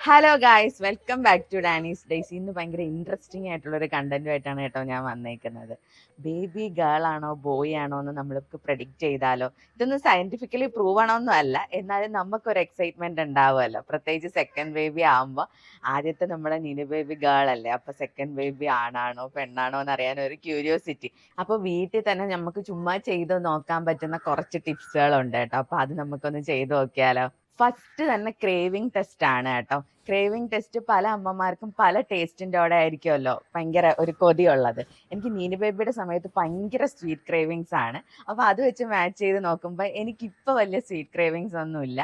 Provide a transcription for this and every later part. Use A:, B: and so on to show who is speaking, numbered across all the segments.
A: Hello guys welcome back to Dani's days ഇന്ന് ഭയങ്കര interesting ആയിട്ടുള്ള ഒരു കണ്ടന്റുമായിട്ടാണ് കേട്ടോ ഞാൻ വന്നേക്കുന്നത്. ബേബി ഗേൾ ആണോ ബോയ് ആണോ എന്ന് നമ്മൾക്ക് പ്രഡിക്റ്റ് ചെയ്താലോ? ഇതൊന്നും സയന്റിഫിക്കലി പ്രൂവ് ആണോന്നും അല്ല. എന്നാലും നമുക്കൊരു എക്സൈറ്റ്മെന്റ് ഉണ്ടാവുമല്ലോ. പ്രത്യേകിച്ച് സെക്കൻഡ് ബേബി ആകുമ്പോൾ ആദ്യത്തെ നമ്മുടെ നിനു ബേബി ഗേൾ അല്ലേ? അപ്പൊ സെക്കൻഡ് ബേബി ആണാണോ പെണ്ണാണോ എന്ന് അറിയാൻ ഒരു ക്യൂരിയോസിറ്റി അപ്പൊ വീട്ടിൽ തന്നെ നമുക്ക് ചുമ്മാ ചെയ്ത് നോക്കാൻ പറ്റുന്ന കുറച്ച് ടിപ്സുകളുണ്ട് കേട്ടോ. അപ്പൊ അത് നമുക്കൊന്ന് ചെയ്ത് നോക്കിയാലോ? ഫസ്റ്റ് തന്നെ ക്രേവിംഗ് ടെസ്റ്റ് ആണ് കേട്ടോ. ക്രേവിംഗ് ടെസ്റ്റ് പല അമ്മമാർക്കും പല ടേസ്റ്റിന്റെ അവിടെ ആയിരിക്കുമല്ലോ. ഭയങ്കര ഒരു കൊതിയുള്ളത്. എനിക്ക് നീനി ബേബിയുടെ സമയത്ത് ഭയങ്കര സ്വീറ്റ് ക്രേവിങ്സ് ആണ്. അപ്പോൾ അത് വെച്ച് മാച്ച് ചെയ്ത് നോക്കുമ്പോൾ എനിക്കിപ്പോൾ വലിയ സ്വീറ്റ് ക്രേവിങ്സ് ഒന്നുമില്ല.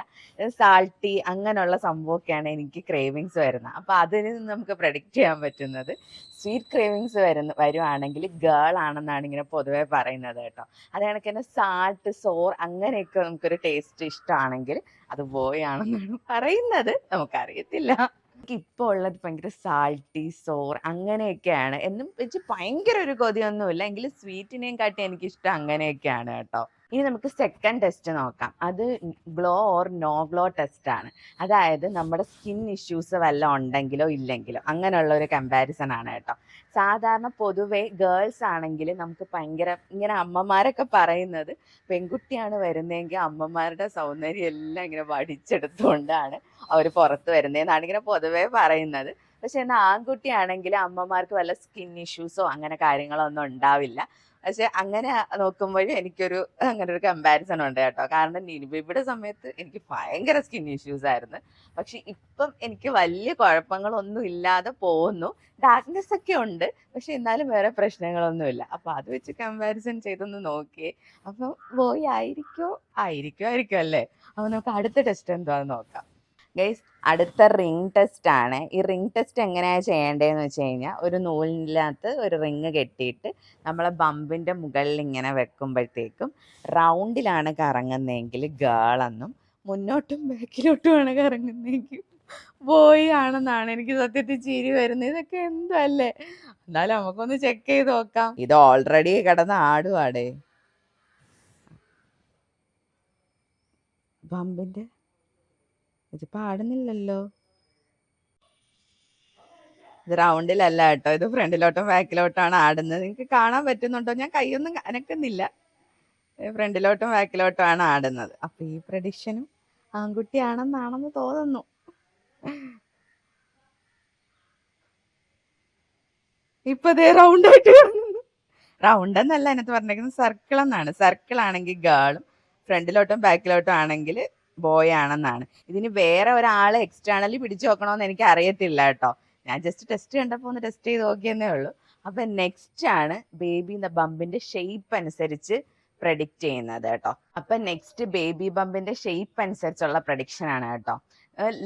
A: സാൾട്ടി അങ്ങനെയുള്ള സംഭവമൊക്കെയാണ് എനിക്ക് ക്രേവിങ്സ് വരുന്നത്. അപ്പോൾ അതിൽ നിന്ന് നമുക്ക് പ്രഡിക്റ്റ് ചെയ്യാൻ പറ്റുന്നത്. സ്വീറ്റ് ക്രേവിങ്സ് വരുന്ന വരുവാണെങ്കിൽ ഗേൾ ആണെന്നാണ് ഇങ്ങനെ പൊതുവേ പറയുന്നത് കേട്ടോ. അത് കണക്ക് തന്നെ സാൾട്ട് സോർ അങ്ങനെയൊക്കെ നമുക്കൊരു ടേസ്റ്റ് ഇഷ്ടമാണെങ്കിൽ അത് ബോയ് ആണെന്നാണ് പറയുന്നത്. നമുക്കറിയത്തില്ല. ഇപ്പോൾ ഉള്ളത് ഭയങ്കര സാൾട്ടി സോർ അങ്ങനെയൊക്കെയാണ്. എന്നും വെച്ച് ഭയങ്കര ഒരു കൊതിയൊന്നുമില്ല. എങ്കിലും സ്വീറ്റിനെയും കാട്ടി എനിക്കിഷ്ടം അങ്ങനെയൊക്കെയാണ് കേട്ടോ. ഇനി നമുക്ക് സെക്കൻഡ് ടെസ്റ്റ് നോക്കാം. അത് glow or no glow test ആണ്. അതായത് നമ്മുടെ സ്കിൻ ഇഷ്യൂസ് വല്ലതും ഉണ്ടെങ്കിലോ ഇല്ലെങ്കിലോ അങ്ങനെയുള്ള ഒരു കമ്പാരിസൺ ആണ് കേട്ടോ. സാധാരണ പൊതുവെ ഗേൾസ് ആണെങ്കിൽ നമുക്ക് ഭയങ്കര ഇങ്ങനെ അമ്മമാരൊക്കെ പറയുന്നത് പെൺകുട്ടിയാണ് വരുന്നതെങ്കിൽ അമ്മമാരുടെ സൗന്ദര്യം എല്ലാം ഇങ്ങനെ വടിച്ചെടുത്തുകൊണ്ടാണ് അവർ പുറത്ത് വരുന്നതെന്നാണ് ഇങ്ങനെ പൊതുവെ പറയുന്നത്. പക്ഷെ എന്നാൽ ആൺകുട്ടിയാണെങ്കിൽ അമ്മമാർക്ക് വല്ല സ്കിൻ ഇഷ്യൂസോ അങ്ങനെ കാര്യങ്ങളോ ഒന്നും ഉണ്ടാവില്ല. പക്ഷെ അങ്ങനെ നോക്കുമ്പോഴും എനിക്കൊരു അങ്ങനെ ഒരു കമ്പാരിസൺ ഉണ്ട് കേട്ടോ. കാരണം നിരുബിയുടെ സമയത്ത് എനിക്ക് ഭയങ്കര സ്കിൻ ഇഷ്യൂസ് ആയിരുന്നു. പക്ഷെ ഇപ്പം എനിക്ക് വലിയ കുഴപ്പങ്ങളൊന്നും ഇല്ലാതെ പോകുന്നു. ഡാർക്ക്നെസ് ഒക്കെ ഉണ്ട്. പക്ഷെ എന്നാലും വേറെ പ്രശ്നങ്ങളൊന്നുമില്ല അപ്പൊ അത് വെച്ച് കമ്പാരിസൺ ചെയ്തൊന്ന് നോക്കിയേ. അപ്പം ബോയ് ആയിരിക്കോ? ആയിരിക്കോ ആയിരിക്കും അല്ലേ? അപ്പൊ നമുക്ക് അടുത്ത ടെസ്റ്റ് എന്താന്ന് നോക്കാം. ഗൈസ് അടുത്ത റിംഗ് ടെസ്റ്റ് ആണ്. ഈ റിംഗ് ടെസ്റ്റ് എങ്ങനെയാണ് ചെയ്യേണ്ടതെന്ന് വെച്ച് കഴിഞ്ഞാൽ ഒരു നൂലിനകത്ത് ഒരു റിങ് കെട്ടിയിട്ട് നമ്മളെ ബമ്പിന്റെ മുകളിൽ ഇങ്ങനെ വെക്കുമ്പോഴത്തേക്കും റൗണ്ടിലാണ് കറങ്ങുന്നതെങ്കിൽ ഗേളെന്നും മുന്നോട്ടും ബാക്കിലോട്ടുമാണ് കറങ്ങുന്നതെങ്കിൽ ബോയ് ആണെന്നാണ് എനിക്ക് സത്യത്തിൽ ചിരി വരുന്നത്. ഇതൊക്കെ എന്തോ അല്ലേ എന്നാലും നമുക്കൊന്ന് ചെക്ക് ചെയ്ത് നോക്കാം. ഇത് ഓൾറെഡി കിടന്ന് ആടുവാടേ. ബമ്പിന്റെ ഇത് പാടുന്നില്ലല്ലോ. ഇത് റൗണ്ടിലല്ല കേട്ടോ. ഇത് ഫ്രണ്ടിലോട്ടും ബാക്കിലോട്ടാണ് ആടുന്നത്. നിങ്ങൾക്ക് കാണാൻ പറ്റുന്നുണ്ടോ? ഞാൻ കൈയൊന്നും അനക്കുന്നില്ല. ഫ്രണ്ടിലോട്ടും ബാക്കിലോട്ടും ആണ് ആടുന്നത്. അപ്പൊ ഈ പ്രഡിക്ഷനും ആൺകുട്ടിയാണെന്നാണെന്ന് തോന്നുന്നു. ഇപ്പൊ ദേ റൗണ്ട് ആയിട്ട് റൗണ്ട് എന്നല്ല അതിനകത്ത് പറഞ്ഞേക്കുന്നത് സർക്കിൾ എന്നാണ്. സർക്കിൾ ആണെങ്കിൽ ഗേളും ഫ്രണ്ടിലോട്ടും ബാക്കിലോട്ടും ആണെങ്കിൽ ബോയ് ആണെന്നാണ്. ഇതിന് വേറെ ഒരാളെ എക്സ്റ്റേണലി പിടിച്ചു നോക്കണമെന്ന് എനിക്ക് അറിയത്തില്ല കേട്ടോ. ഞാൻ ജസ്റ്റ് ടെസ്റ്റ് കണ്ടപ്പോൾ ഒന്ന് ടെസ്റ്റ് ചെയ്ത് നോക്കിയെന്നേ ഉള്ളൂ. അപ്പൊ നെക്സ്റ്റ് ആണ് ബേബി ബമ്പിന്റെ ഷേപ്പ് അനുസരിച്ച് പ്രഡിക്റ്റ് ചെയ്യുന്നത് കേട്ടോ. അപ്പൊ നെക്സ്റ്റ് ബേബി ബമ്പിന്റെ ഷേപ്പ് അനുസരിച്ചുള്ള പ്രഡിക്ഷൻ ആണ് കേട്ടോ.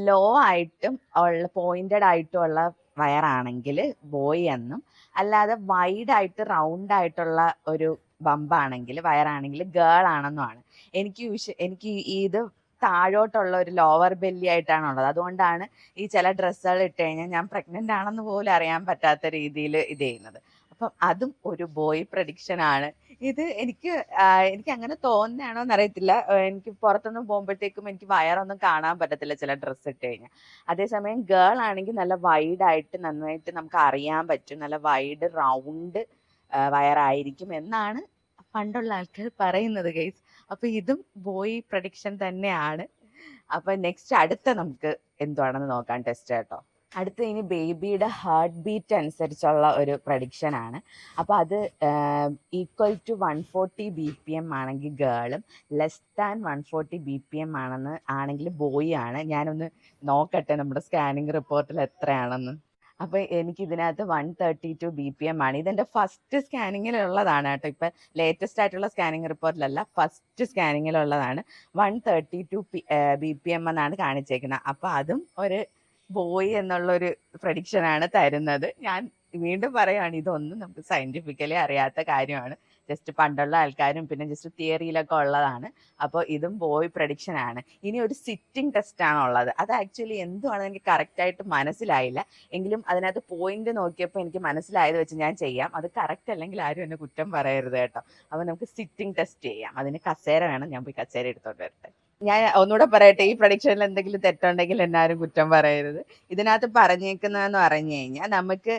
A: ലോ ആയിട്ടും ഉള്ള പോയിന്റഡ് ആയിട്ടും ഉള്ള വയറാണെങ്കിൽ ബോയ് എന്നും അല്ലാതെ വൈഡ് ആയിട്ട് റൗണ്ട് ആയിട്ടുള്ള ഒരു ബമ്പാണെങ്കിൽ വയറാണെങ്കിൽ ഗേൾ ആണെന്നുമാണ്. എനിക്ക് എനിക്ക് ഇത് താഴോട്ടുള്ള ഒരു ലോവർ ബെല്ലി ആയിട്ടാണ് ഉള്ളത് അതുകൊണ്ടാണ് ഈ ചില ഡ്രസ്സുകൾ ഇട്ട് കഴിഞ്ഞാൽ ഞാൻ പ്രഗ്നന്റ് ആണെന്ന് പോലും അറിയാൻ പറ്റാത്ത രീതിയിൽ ഇത് ചെയ്യുന്നത്. അപ്പം അതും ഒരു ബോയ് പ്രഡിക്ഷൻ ആണ്. ഇത് എനിക്ക് എനിക്ക് അങ്ങനെ തോന്നുന്നതാണോ എന്നറിയത്തില്ല. എനിക്ക് പുറത്തൊന്നും പോകുമ്പോഴത്തേക്കും എനിക്ക് വയറൊന്നും കാണാൻ പറ്റത്തില്ല ചില ഡ്രസ്സ് ഇട്ട് കഴിഞ്ഞാൽ. അതേസമയം ഗേൾ ആണെങ്കിൽ നല്ല വൈഡ് ആയിട്ട് നന്നായിട്ട് നമുക്ക് അറിയാൻ പറ്റും. നല്ല വൈഡ് റൗണ്ട് വയറായിരിക്കും എന്നാണ് പണ്ടുള്ള ആൾക്കാർ പറയുന്നത് ഗൈസ് അപ്പൊ ഇതും ബോയ് പ്രഡിക്ഷൻ തന്നെയാണ്. അപ്പൊ നെക്സ്റ്റ് അടുത്ത നമുക്ക് എന്തുവാണെന്ന് നോക്കാം ടെസ്റ്റ് കേട്ടോ. അടുത്ത ഇനി ബേബിയുടെ ഹാർട്ട് ബീറ്റ് അനുസരിച്ചുള്ള ഒരു പ്രഡിക്ഷൻ ആണ്. അപ്പോൾ അത് equal to one forty B P M ആണെങ്കിൽ ഗേളും less than one forty B P M ആണെന്ന് ആണെങ്കിൽ ബോയ് ആണ്. ഞാനൊന്ന് നോക്കട്ടെ നമ്മുടെ സ്കാനിങ് റിപ്പോർട്ടിൽ എത്രയാണെന്ന്. അപ്പൊ എനിക്ക് ഇതിനകത്ത് one thirty two B P M ആണ്. ഇതെന്റെ ഫസ്റ്റ് സ്കാനിങ്ങിലുള്ളതാണ് കേട്ടോ. ഇപ്പൊ ലേറ്റസ്റ്റ് ആയിട്ടുള്ള സ്കാനിങ് റിപ്പോർട്ടിലല്ല first സ്കാനിങ്ങിലുള്ളതാണ് one thirty two B P M എന്നാണ് കാണിച്ചേക്കുന്നത് അപ്പൊ അതും ഒരു ബോയ് എന്നുള്ളൊരു പ്രഡിക്ഷൻ ആണ് തരുന്നത്. ഞാൻ വീണ്ടും പറയുകയാണ് ഇതൊന്നും നമുക്ക് സയന്റിഫിക്കലി അറിയാത്ത കാര്യമാണ്. ജസ്റ്റ് പണ്ടുള്ള ആൾക്കാരും പിന്നെ ജസ്റ്റ് തിയറിയിലൊക്കെ ഉള്ളതാണ്. അപ്പോൾ ഇതും ബോയ് പ്രഡിക്ഷൻ ആണ്. ഇനി ഒരു സിറ്റിംഗ് ടെസ്റ്റ് ആണ് ഉള്ളത്. അത് ആക്ച്വലി എന്തുവാണെന്ന് എനിക്ക് കറക്റ്റ് ആയിട്ട് മനസ്സിലായില്ല. എങ്കിലും അതിനകത്ത് പോയിന്റ് നോക്കിയപ്പോൾ എനിക്ക് മനസ്സിലായത് വെച്ച് ഞാൻ ചെയ്യാം. അത് കറക്റ്റ് അല്ലെങ്കിൽ ആരും എന്നെ കുറ്റം പറയരുത് കേട്ടോ. അപ്പോൾ നമുക്ക് സിറ്റിംഗ് ടെസ്റ്റ് ചെയ്യാം. അതിന് കസേര വേണം. ഞാൻ പോയി കസേര എടുത്തോണ്ട് വരട്ടെ. ഞാൻ ഒന്നുകൂടെ പറയട്ടെ ഈ പ്രഡിക്ഷനിൽ എന്തെങ്കിലും തെറ്റുണ്ടെങ്കിൽ എന്നാരും കുറ്റം പറയരുത്. ഇതിനകത്ത് പറഞ്ഞേക്കുന്നതെന്ന് പറഞ്ഞു കഴിഞ്ഞാൽ നമുക്ക്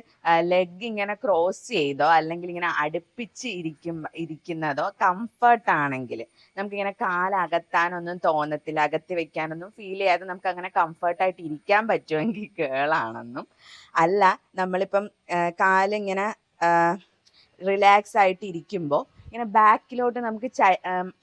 A: ലെഗ് ഇങ്ങനെ ക്രോസ് ചെയ്തോ അല്ലെങ്കിൽ ഇങ്ങനെ അടുപ്പിച്ച് ഇരിക്കും ഇരിക്കുന്നതോ കംഫർട്ട് ആണെങ്കിൽ നമുക്കിങ്ങനെ കാലകത്താനൊന്നും തോന്നത്തില്ല അകത്തി വെക്കാനൊന്നും ഫീൽ ചെയ്യാതെ നമുക്ക് അങ്ങനെ കംഫർട്ടായിട്ട് ഇരിക്കാൻ പറ്റുമെങ്കിൽ കേളാണെന്നും അല്ല നമ്മളിപ്പം കാലിങ്ങനെ റിലാക്സ് ആയിട്ട് ഇരിക്കുമ്പോൾ ഇങ്ങനെ ബാക്കിലോട്ട് നമുക്ക്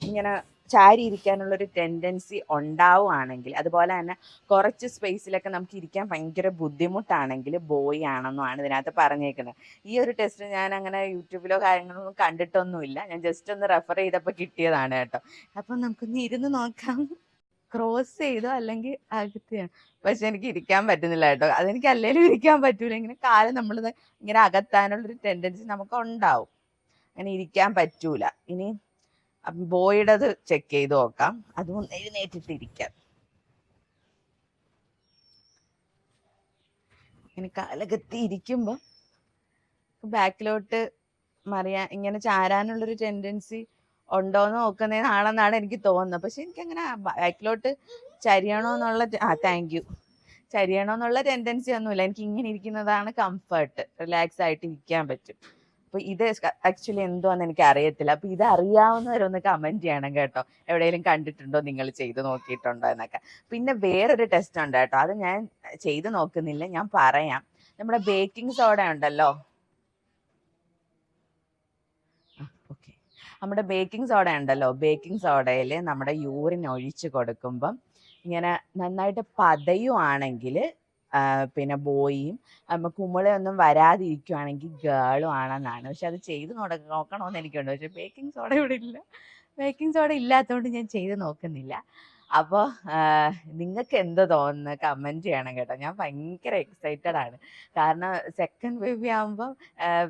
A: ഇങ്ങനെ ചാരി ഇരിക്കാനുള്ളൊരു ടെൻഡൻസി ഉണ്ടാവുകയാണെങ്കിൽ അതുപോലെ തന്നെ കുറച്ച് സ്പേസിലൊക്കെ നമുക്ക് ഇരിക്കാൻ ഭയങ്കര ബുദ്ധിമുട്ടാണെങ്കിൽ ബോയ് ആണെന്നുമാണ് ഇതിനകത്ത് പറഞ്ഞേക്കുന്നത്. ഈ ഒരു ടെസ്റ്റ് ഞാൻ അങ്ങനെ യൂട്യൂബിലോ കാര്യങ്ങളൊന്നും കണ്ടിട്ടൊന്നുമില്ല. ഞാൻ ജസ്റ്റ് ഒന്ന് റെഫർ ചെയ്തപ്പോൾ കിട്ടിയതാണ് കേട്ടോ. അപ്പം നമുക്കൊന്ന് ഇരുന്ന് നോക്കാം. ക്രോസ് ചെയ്തോ അല്ലെങ്കിൽ അകത്തെയാണ് പക്ഷെ എനിക്ക് ഇരിക്കാൻ പറ്റുന്നില്ല കേട്ടോ. അതെനിക്ക് അല്ലെങ്കിലും ഇരിക്കാൻ പറ്റൂല. ഇങ്ങനെ കാലം നമ്മൾ ഇങ്ങനെ അകത്താനുള്ളൊരു ടെൻഡൻസി നമുക്ക് ഉണ്ടാവും അങ്ങനെ ഇരിക്കാൻ പറ്റൂല. ഇനി ബോയുടേത് ചെക്ക് ചെയ്ത് നോക്കാം. അതും എഴുന്നേറ്റിട്ടിരിക്കാം. ഇങ്ങനെ കാലകത്തി ഇരിക്കുമ്പോൾ ബാക്കിലോട്ട് മറിയാൻ ഇങ്ങനെ ചാരാനുള്ളൊരു ടെൻഡൻസി ഉണ്ടോന്ന് നോക്കുന്നതാണെന്നാണ് എനിക്ക് തോന്നുന്നത്. പക്ഷെ എനിക്ക് അങ്ങനെ ബാക്കിലോട്ട് ചരിയണോന്നുള്ള ആ താങ്ക് യു ചരിയണോന്നുള്ള ടെൻഡൻസി ഒന്നുമില്ല. എനിക്ക് ഇങ്ങനെ ഇരിക്കുന്നതാണ് കംഫർട്ട് റിലാക്സ് ആയിട്ട് ഇരിക്കാൻ പറ്റും. അപ്പൊ ഇത് ആക്ച്വലി എന്തോന്ന് എനിക്ക് അറിയത്തില്ല അപ്പൊ ഇത് അറിയാവുന്നവരൊന്ന് കമന്റ് ചെയ്യണം കേട്ടോ. എവിടെയെങ്കിലും കണ്ടിട്ടുണ്ടോ നിങ്ങൾ ചെയ്ത് നോക്കിയിട്ടുണ്ടോ എന്നൊക്കെ. പിന്നെ വേറൊരു ടെസ്റ്റ് ഉണ്ട് കേട്ടോ. അത് ഞാൻ ചെയ്ത് നോക്കുന്നില്ല ഞാൻ പറയാം. നമ്മുടെ ബേക്കിംഗ് സോഡ ഉണ്ടല്ലോ. ഓക്കെ നമ്മുടെ ബേക്കിംഗ് സോഡ ഉണ്ടല്ലോ. ബേക്കിംഗ് സോഡയിൽ നമ്മുടെ യൂറിൻ ഒഴിച്ച് കൊടുക്കുമ്പം ഇങ്ങനെ നന്നായിട്ട് പതയുവാണെങ്കിൽ പിന്നെ ബോയിയും കുമിളയൊന്നും വരാതിരിക്കുവാണെങ്കിൽ ഗേളും ആണെന്നാണ്. പക്ഷെ അത് ചെയ്ത് നോക്ക നോക്കണമെന്ന് എനിക്കുണ്ട്. പക്ഷെ ബേക്കിംഗ് സോഡ ഇവിടെ ഇല്ല. ബേക്കിംഗ് സോഡ ഇല്ലാത്തതുകൊണ്ട് ഞാൻ ചെയ്ത് നോക്കുന്നില്ല. അപ്പോൾ നിങ്ങൾക്ക് എന്താ തോന്നുന്നത് കമന്റ് ചെയ്യണം കേട്ടോ. ഞാൻ ഭയങ്കര എക്സൈറ്റഡ് ആണ്. കാരണം സെക്കൻഡ് ബേബി ആകുമ്പം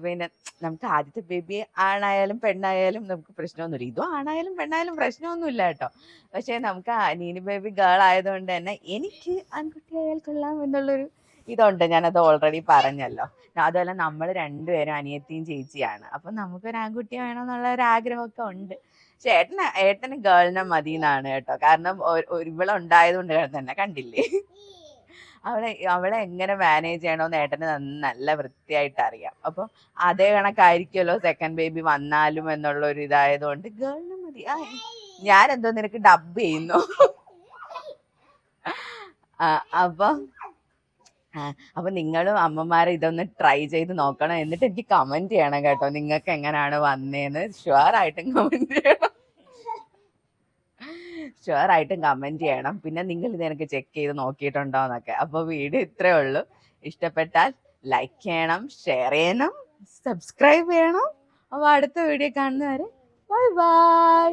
A: പിന്നെ നമുക്ക് ആദ്യത്തെ ബേബി ആണായാലും പെണ്ണായാലും നമുക്ക് പ്രശ്നമൊന്നുമില്ല. ഇതും ആണായാലും പെണ്ണായാലും പ്രശ്നമൊന്നുമില്ല കേട്ടോ. പക്ഷേ നമുക്ക് നീനി ബേബി ഗേൾ ആയതുകൊണ്ട് തന്നെ എനിക്ക് ആൺകുട്ടി ആയാൽ കൊള്ളാം എന്നുള്ളൊരു ഇതുണ്ട്. ഞാനത് ഓൾറെഡി പറഞ്ഞല്ലോ. അതുപോലെ നമ്മൾ രണ്ടുപേരും അനിയത്തിയും ചേച്ചിയാണ്. അപ്പം നമുക്കൊരു ആൺകുട്ടി വേണമെന്നുള്ള ഒരു ആഗ്രഹമൊക്കെ ഉണ്ട്. പക്ഷെ ഏട്ടന് ഏട്ടന് ഗേളിനെ മതി എന്നാണ് കേട്ടോ. കാരണം ഇവിടെ ഒരു കൊണ്ട് ഉണ്ടായതുകൊണ്ട് തന്നെ കണ്ടില്ലേ? അവളെ അവളെ എങ്ങനെ മാനേജ് ചെയ്യണമെന്ന് ഏട്ടന് നല്ല വൃത്തിയായിട്ട് അറിയാം. അപ്പം അതേ കണക്കായിരിക്കുമല്ലോ സെക്കൻഡ് ബേബി വന്നാലും എന്നുള്ള ഒരു ഇതായതുകൊണ്ട് ഗേളിനെ മതി. ആ ഞാൻ എന്തോ നിനക്ക് ഡബ് ചെയ്യുന്നു. അപ്പം അപ്പൊ നിങ്ങളും അമ്മമാരെ ഇതൊന്ന് ട്രൈ ചെയ്ത് നോക്കണം എന്നിട്ട് എനിക്ക് കമന്റ് ചെയ്യണം കേട്ടോ. നിങ്ങൾക്ക് എങ്ങനെയാണ് വന്നേന്ന്? ഷുവർ ആയിട്ടും കമന്റ് ചെയ്യണം. ഷുവർ ആയിട്ടും കമന്റ് ചെയ്യണം. പിന്നെ നിങ്ങൾ ഇത് എനിക്ക് ചെക്ക് ചെയ്ത് നോക്കിയിട്ടുണ്ടോ എന്നൊക്കെ. അപ്പൊ വീഡിയോ ഇത്രേ ഉള്ളൂ. ഇഷ്ടപ്പെട്ടാൽ ലൈക്ക് ചെയ്യണം ഷെയർ ചെയ്യണം സബ്സ്ക്രൈബ് ചെയ്യണം. അപ്പൊ അടുത്ത വീഡിയോ കാണുന്നവരെ ബൈ ബൈ